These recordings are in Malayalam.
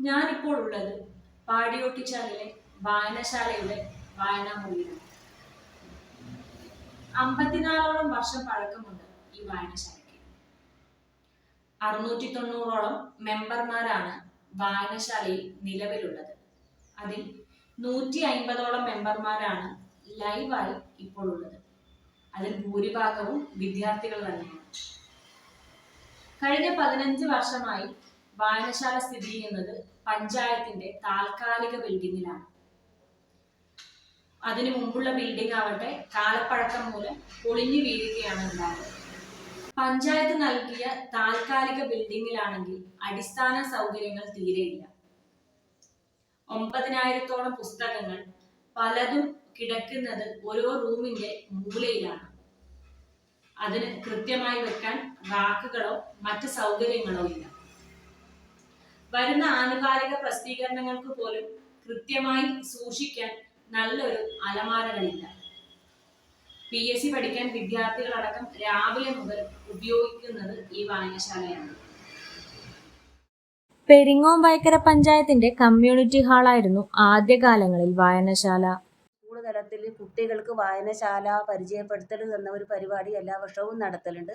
ഞാനിപ്പോൾ ഉള്ളത് പാടിയോട്ടിച്ചാലിലെ വായനശാലയുടെ വായനാമുറിയിലാണ്. അമ്പത്തിനാലോളം വർഷം പഴക്കമുണ്ട് ഈ വായനശാലയ്ക്ക്. അറുന്നൂറ്റി തൊണ്ണൂറോളം മെമ്പർമാരാണ് വായനശാലയിൽ നിലവിലുള്ളത്. അതിൽ നൂറ്റി അൻപതോളം മെമ്പർമാരാണ് ലൈവായി ഇപ്പോൾ ഉള്ളത് അതിൽ ഭൂരിഭാഗവും വിദ്യാർത്ഥികൾ തന്നെയാണ്. കഴിഞ്ഞ പതിനഞ്ച് വർഷമായി വായനശാല സ്ഥിതി ചെയ്യുന്നത് പഞ്ചായത്തിന്റെ താൽക്കാലിക ബിൽഡിങ്ങിലാണ്. അതിനു മുമ്പുള്ള ബിൽഡിംഗ് ആവട്ടെ കാലപ്പഴക്കം മൂലം പൊളിഞ്ഞു വീഴുകയാണ് ഉണ്ടായത് പഞ്ചായത്ത് നൽകിയ താൽക്കാലിക ബിൽഡിങ്ങിലാണെങ്കിൽ അടിസ്ഥാന സൗകര്യങ്ങൾ തീരെയില്ല. ഒമ്പതിനായിരത്തോളം പുസ്തകങ്ങൾ പലതും കിടക്കുന്നത് ഓരോ റൂമിന്റെ മൂലയിലാണ്. അതിന് കൃത്യമായി വെക്കാൻ റാക്കുകളോ മറ്റ് സൗകര്യങ്ങളോ ഇല്ല. വരുന്ന ആനുകാലിക പ്രസിദ്ധീകരണങ്ങൾക്ക് പോലും കൃത്യമായി സൂക്ഷിക്കാൻ നല്ലൊരു അലമാരകളില്ല. പി എസ് സി പഠിക്കാൻ വിദ്യാർത്ഥികളടക്കം രാവിലെ മുതൽ ഉപയോഗിക്കുന്നത് ഈ വായനശാലയാണ്. പെരിങ്ങോം വൈക്കര പഞ്ചായത്തിന്റെ കമ്മ്യൂണിറ്റി ഹാളായിരുന്നു ആദ്യകാലങ്ങളിൽ വായനശാല. സ്കൂൾ തലത്തിൽ കുട്ടികൾക്ക് വായനശാല പരിചയപ്പെടുത്തൽ എന്ന ഒരു പരിപാടി എല്ലാ വർഷവും നടത്തലുണ്ട്.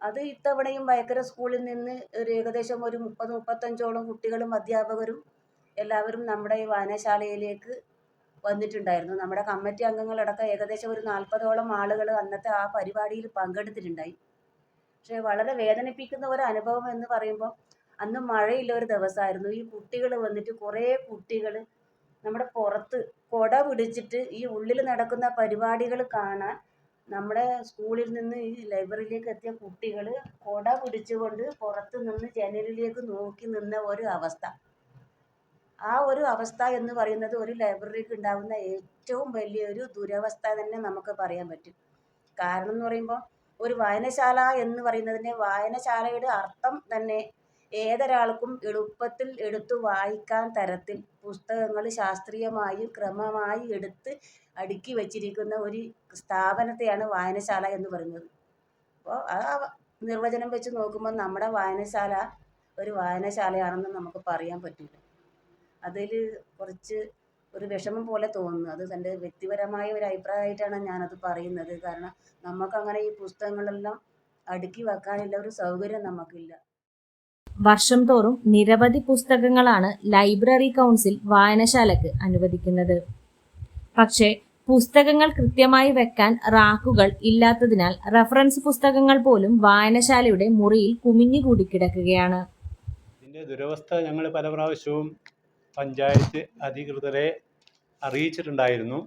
അത് ഇത്തവണയും വയക്കര സ്കൂളിൽ നിന്ന് ഒരു ഏകദേശം ഒരു മുപ്പത് മുപ്പത്തഞ്ചോളം കുട്ടികളും അധ്യാപകരും എല്ലാവരും നമ്മുടെ ഈ വായനശാലയിലേക്ക് വന്നിട്ടുണ്ടായിരുന്നു. നമ്മുടെ കമ്മിറ്റി അംഗങ്ങളടക്കം ഏകദേശം ഒരു നാൽപ്പതോളം ആളുകൾ അന്നത്തെ ആ പരിപാടിയിൽ പങ്കെടുത്തിട്ടുണ്ടായി. പക്ഷേ വളരെ വേദനിപ്പിക്കുന്ന ഒരു അനുഭവം എന്ന് പറയുമ്പോൾ അന്ന് മഴയില്ല ഒരു ദിവസമായിരുന്നു. ഈ കുട്ടികൾ വന്നിട്ട് കുറേ കുട്ടികൾ നമ്മുടെ പുറത്ത് കുട പിടിച്ചിട്ട് ഈ ഉള്ളിൽ നടക്കുന്ന പരിപാടികൾ കാണാൻ നമ്മുടെ സ്കൂളിൽ നിന്ന് ഈ ലൈബ്രറിയിലേക്ക് എത്തിയ കുട്ടികൾ കുട പിടിച്ചുകൊണ്ട് പുറത്തു നിന്ന് ജനലിലേക്ക് നോക്കി നിന്ന ഒരു അവസ്ഥ. ആ ഒരു അവസ്ഥ എന്ന് പറയുന്നത് ഒരു ലൈബ്രറിക്ക് ഉണ്ടാകുന്ന ഏറ്റവും വലിയൊരു ദുരവസ്ഥ തന്നെ നമുക്ക് പറയാൻ പറ്റും. കാരണം എന്ന് പറയുമ്പോൾ ഒരു വായനശാല എന്ന് പറയുന്നതിന്റെ വായനശാലയുടെ അർത്ഥം തന്നെ ഏതൊരാൾക്കും എളുപ്പത്തിൽ എടുത്തു വായിക്കാൻ തരത്തിൽ പുസ്തകങ്ങൾ ശാസ്ത്രീയമായി ക്രമമായി എടുത്ത് അടുക്കി വച്ചിരിക്കുന്ന ഒരു സ്ഥാപനത്തെയാണ് വായനശാല എന്ന് പറയുന്നത്. അപ്പോൾ ആ നിർവചനം വെച്ച് നോക്കുമ്പോൾ നമ്മുടെ വായനശാല ഒരു വായനശാലയാണെന്ന് നമുക്ക് പറയാൻ പറ്റില്ല. അതിൽ കുറച്ച് ഒരു വിഷമം പോലെ തോന്നുന്നു. അത് എന്റെ വ്യക്തിപരമായ ഒരു അഭിപ്രായമായിട്ടാണ് ഞാനത് പറയുന്നത്. കാരണം നമുക്കങ്ങനെ ഈ പുസ്തകങ്ങളെല്ലാം അടുക്കി വെക്കാനുള്ള ഒരു സൗകര്യം നമുക്കില്ല. വർഷം തോറും നിരവധി പുസ്തകങ്ങളാണ് ലൈബ്രറി കൗൺസിൽ വായനശാലക്ക് അനുവദിക്കുന്നത്. പക്ഷേ പുസ്തകങ്ങൾ കൃത്യമായി വെക്കാൻ റാക്കുകൾ ഇല്ലാത്തതിനാൽ റഫറൻസ് പുസ്തകങ്ങൾ പോലും വായനശാലയുടെ മുറിയിൽ കുമിഞ്ഞുകൂടി കിടക്കുകയാണ്. ഇതിന്റെ ദുരവസ്ഥ ഞങ്ങൾ പല പ്രാവശ്യവും പഞ്ചായത്ത് അധികൃതരെ അറിയിച്ചിട്ടുണ്ടായിരുന്നു.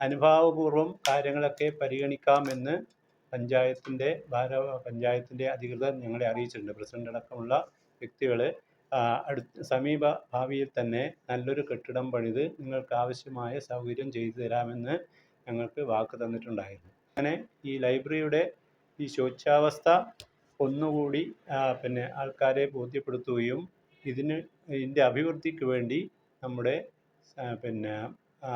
അനുഭാവപൂർവം കാര്യങ്ങളൊക്കെ പരിഗണിക്കാമെന്ന് പഞ്ചായത്തിന്റെ ഭാര പഞ്ചായത്തിന്റെ അധികൃതർ ഞങ്ങളെ അറിയിച്ചിട്ടുണ്ട്. പ്രസിഡന്റ് അടക്കമുള്ള വ്യക്തികൾ അടുത്ത സമീപ ഭാവിയിൽ തന്നെ നല്ലൊരു കെട്ടിടം പണിത് നിങ്ങൾക്ക് ആവശ്യമായ സൗകര്യം ചെയ്തു തരാമെന്ന് ഞങ്ങൾക്ക് വാക്ക് തന്നിട്ടുണ്ടായിരുന്നു. അങ്ങനെ ഈ ലൈബ്രറിയുടെ ഈ ശോച്യാവസ്ഥ ഒന്നുകൂടി പിന്നെ ആൾക്കാരെ ബോധ്യപ്പെടുത്തുകയും ഇതിന് ഇതിന്റെ അഭിവൃദ്ധിക്ക് വേണ്ടി നമ്മുടെ പിന്നെ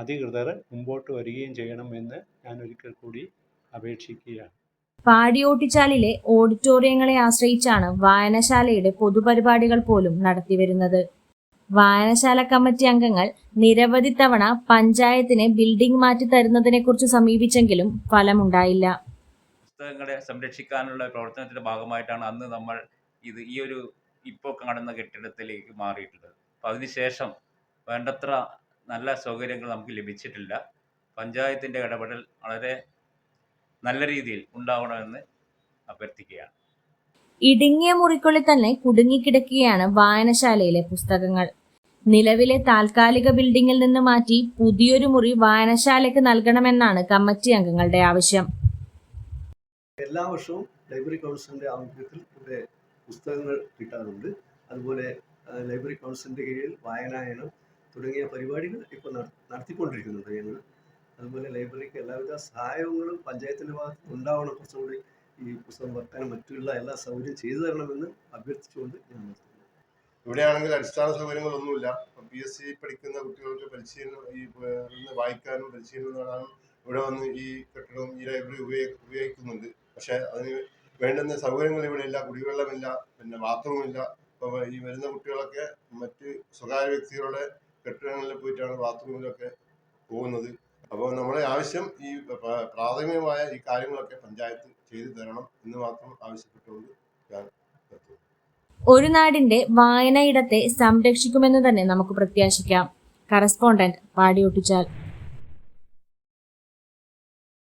അധികൃതർ മുമ്പോട്ട് വരികയും ചെയ്യണമെന്ന് ഞാൻ ഒരിക്കൽ കൂടി അപേക്ഷിക്കുകയാണ്. പാടിയോട്ടിച്ചാലിലെ ഓഡിറ്റോറിയങ്ങളെ ആശ്രയിച്ചാണ് വായനശാലയുടെ പൊതുപരിപാടികൾ പോലും നടത്തിവരുന്നത്. വായനശാല കമ്മിറ്റി അംഗങ്ങൾ നിരവധി തവണ പഞ്ചായത്തിന് ബിൽഡിംഗ് മാറ്റി തരുന്നതിനെക്കുറിച്ച് സമീപിച്ചെങ്കിലും ഫലമുണ്ടായില്ല. പുസ്തകങ്ങളെ സംരക്ഷിക്കാനുള്ള പ്രവർത്തനത്തിന്റെ ഭാഗമായിട്ടാണ് അന്ന് നമ്മൾ ഇത് ഈ ഒരു ഇപ്പോൾ കാണുന്ന കെട്ടിടത്തിലേക്ക് മാറിയിട്ടുള്ളത്. അപ്പോൾ അതിനുശേഷം വേണ്ടത്ര നല്ല സൗകര്യങ്ങൾ നമുക്ക് ലഭിച്ചിട്ടില്ല. പഞ്ചായത്തിന്റെ ഇടപെടൽ വളരെ നല്ല രീതിയിൽ ഉണ്ടാവണമെന്ന് അഭ്യർത്ഥിക്കുകയാണ്. ഇടുങ്ങിയ മുറിക്കുള്ളിൽ തന്നെ കുടുങ്ങിക്കിടക്കുകയാണ് വായനശാലയിലെ പുസ്തകങ്ങൾ. നിലവിലെ താൽക്കാലിക ബിൽഡിംഗിൽ നിന്ന് മാറ്റി പുതിയൊരു മുറി വായനശാലയ്ക്ക് നൽകണമെന്നാണ് കമ്മിറ്റി അംഗങ്ങളുടെ ആവശ്യം. എല്ലാ വർഷവും ലൈബ്രറി കൗൺസിലിന്റെ ആഭിമുഖ്യത്തിൽ ഇവിടെ പുസ്തകങ്ങൾ കിട്ടാറുണ്ട്. അതുപോലെ ലൈബ്രറി കൗൺസിലിന്റെ കീഴിൽ വായനായനം തുടങ്ങിയ പരിപാടികൾ ഇപ്പോൾ നടത്തിക്കൊണ്ടിരിക്കുന്നുണ്ട് ഞങ്ങൾ അതുപോലെ ലൈബ്രറിക്ക് എല്ലാവിധ സഹായങ്ങളും പഞ്ചായത്തിന്റെ ഭാഗത്ത് ഉണ്ടാവണം. കുറച്ചുകൂടി ഈ പുസ്തകം വെക്കാനും മറ്റുള്ള എല്ലാ സൗകര്യം ചെയ്തു തരണമെന്ന് അഭ്യർത്ഥിച്ചുകൊണ്ട് ഞാൻ നിർത്തുന്നു. ഇവിടെയാണെങ്കിൽ അടിസ്ഥാന സൗകര്യങ്ങളൊന്നുമില്ല. പി എസ് സി പഠിക്കുന്ന കുട്ടികൾക്ക് പരിശീലനം ഈ വായിക്കാനും പരിശീലനം നേടാനും ഇവിടെ വന്ന് ഈ കെട്ടിടവും ഈ ലൈബ്രറി ഉപയോഗ ഉപയോഗിക്കുന്നുണ്ട്. പക്ഷേ അതിന് വേണ്ടുന്ന സൗകര്യങ്ങൾ ഇവിടെ ഇല്ല. കുടിവെള്ളമില്ല. പിന്നെ ബാത്റൂമില്ല. അപ്പോൾ ഈ വരുന്ന കുട്ടികളൊക്കെ മറ്റ് സ്വകാര്യ വ്യക്തികളുടെ കെട്ടിടങ്ങളിൽ പോയിട്ടാണ് ബാത്റൂമിലൊക്കെ പോകുന്നത്. അപ്പോൾ നമ്മുടെ ആവശ്യം ഈ പ്രാഥമികമായ ഈ കാര്യങ്ങളൊക്കെ പഞ്ചായത്ത് ചെയ്തു തരണം എന്ന് മാത്രം ആവശ്യപ്പെട്ടുകൊണ്ട് ഞാൻ ഒരു നാടിന്റെ വായനയിടത്തെ സംരക്ഷിക്കുമെന്ന് തന്നെ നമുക്ക് പ്രത്യാശിക്കാം. കറസ്പോണ്ടന്റ് പാടിയൊട്ടിച്ചാൽ.